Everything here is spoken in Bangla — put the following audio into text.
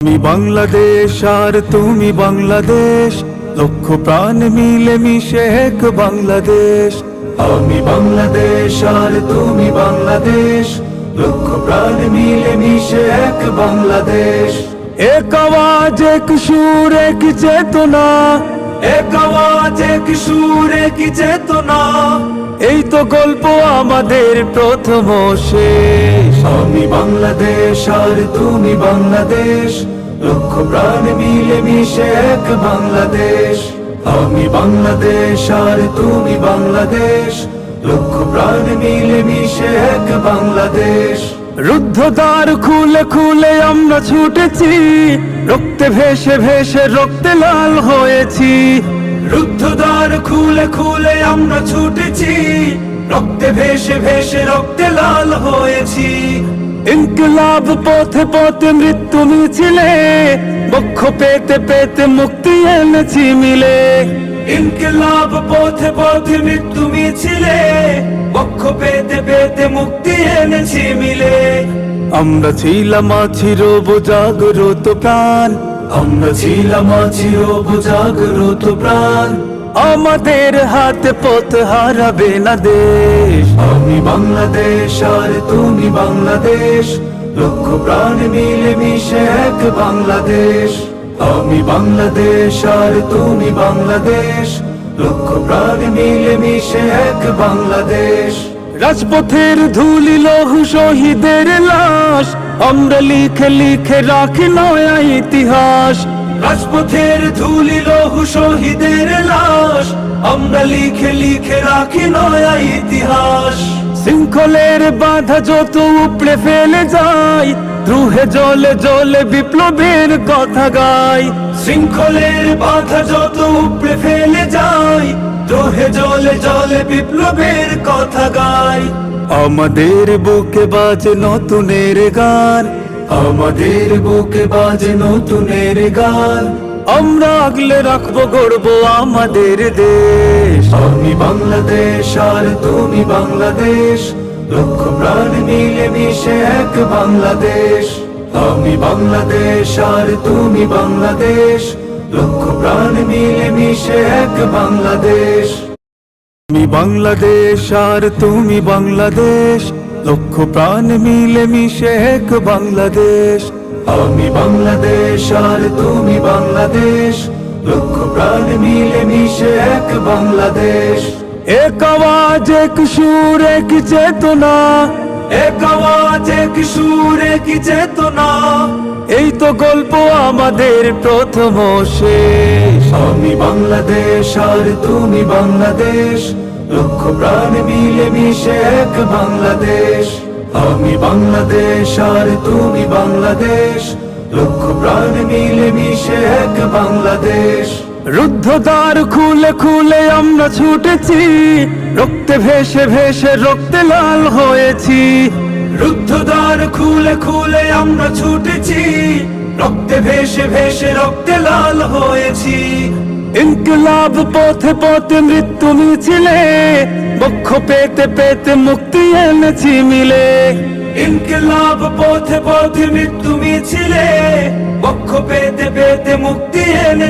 আমি বাংলাদেশ আর তুমি বাংলাদেশ, লক্ষ প্রাণ মিলে মিশে এক বাংলাদেশ। আমি বাংলাদেশ আর তুমি বাংলাদেশ, লক্ষ প্রাণ মিলে মিশে এক বাংলাদেশ। এক আওয়াজ, এক সুর, এক চেতনা এক আওয়াজ এক সুর এক চেতনা? এই তো গল্প আমাদের প্রথম শেষ। আমি বাংলাদেশ, আর তুমি বাংলাদেশ। লক্ষ প্রাণ মিলে মিশে এক বাংলাদেশ। আমি বাংলাদেশ, আর তুমি বাংলাদেশ। লক্ষ প্রাণ মিলে মিশে এক বাংলাদেশ। রুদ্ধদ্বার খুলে খুলে আমরা ছুটেছি, রক্তে ভেসে ভেসে রক্তে লাল হয়েছি। রুদ্ধ দ্বার খুলে খুলে আমরা ছুটেছি, রক্তে ভেসে ভেসে রক্তে লাল হয়েছি। ইনকলাব পথে পথে মৃত্যু মিছিলে বক্ষ পেতে পেতে মুক্তি এনেছি মিলে। ইনকলাব পথে পথে মৃত্যু মিছিলে বক্ষ পেতে পেতে মুক্তি এনেছি মিলে। আমরা ছিলাম আছির জাগ্রত প্রাণ। আমরা ছিলাম আছির জাগ্রত প্রাণ। আমাদের হাতে পথ হারাবে না দেশ। আমি বাংলাদেশ আর তুমি বাংলাদেশ লক্ষ প্রাণ মিলে মিশে এক বাংলাদেশ। আমি বাংলাদেশ আর তুমি বাংলাদেশ লক্ষ প্রাণ মিলে মিশে এক বাংলাদেশ। রাজপথের ধুলি লহু শহীদের লাশ আমরা লিখে লিখে রাখি নয়া ইতিহাস। রাজপথের ধুলি লহু শহীদের লাশ। আমরা লিখে লিখে রাখি নয়া ইতিহাস। শৃঙ্খলের বাধা যত উপড়ে ফেলে যায় দ্রুহে জলে জলে বিপ্লবের কথা গাই শৃঙ্খলের বাধা যত উপড়ে ফেলে যায় দ্রোহে জলে জলে বিপ্লবের কথা গাই আমাদের বুকে বাজে নতুনের গান আমাদের বুকে বাজে নতুনের গান। আমরা আগলে রাখব গর্ব আমাদের দেশ। আমি বাংলাদেশ আর তুমি বাংলাদেশ লক্ষ প্রাণ মিলে মিশে এক বাংলাদেশ। আমি বাংলাদেশ আর তুমি বাংলাদেশ লক্ষ প্রাণ মিলে মিশে এক বাংলাদেশ। আমি বাংলাদেশ আর তুমি বাংলাদেশ লক্ষ প্রাণ মিলে মিশে এক বাংলাদেশ। আমি বাংলাদেশ আর তুমি বাংলাদেশ। লক্ষ প্রাণ মিলে মিশে এক বাংলাদেশ। এক আওয়াজ এক সুর এক চেতনা। এক আওয়াজ এক সুর এক চেতনা। এই তো গল্প আমাদের প্রথম শেষ। আমি বাংলাদেশ আর তুমি বাংলাদেশ। লক্ষ প্রাণ মিলে মিশে এক বাংলাদেশ। আমি বাংলাদেশ আর তুমি বাংলাদেশ। লক্ষ প্রাণ মিলে মিশে এক বাংলাদেশ। রুদ্ধদ্বার খুলে খুলে আমরা ছুটেছি রক্তে ভেসে ভেসে রক্তে লাল হয়েছি। রুদ্ধদ্বার খুলে খুলে আমরা ছুটেছি রক্তে ভেসে ভেসে রক্তে লাল হয়েছি। ইনকলাব পথে পথে মৃত্যু মিছিলে, বক্ষ পেতে পেতে মুক্তি এনেছি মিলে। ইনকলাব পথে পথে মৃত্যু মিছিলে, বক্ষ পেতে পেতে মুক্তি এনে